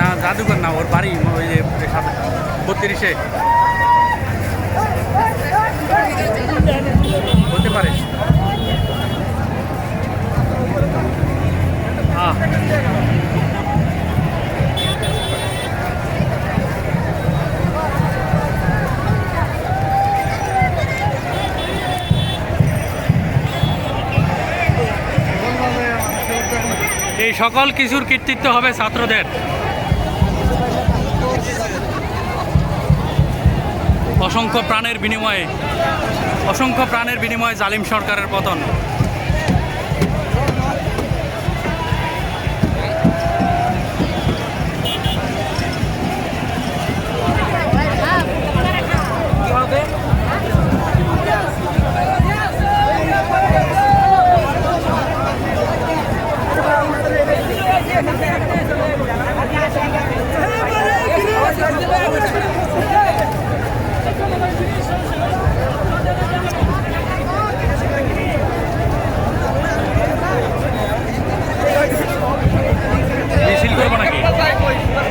না, জাদুঘর না, ওর বাড়ি ওই যে বত্রিশে। হতে পারে। এই সকল কিছুর কৃতিত্ব হবে ছাত্রদের। অসংখ্য প্রাণের বিনিময়ে অসংখ্য প্রাণের বিনিময়ে জালিম সরকারের পতন।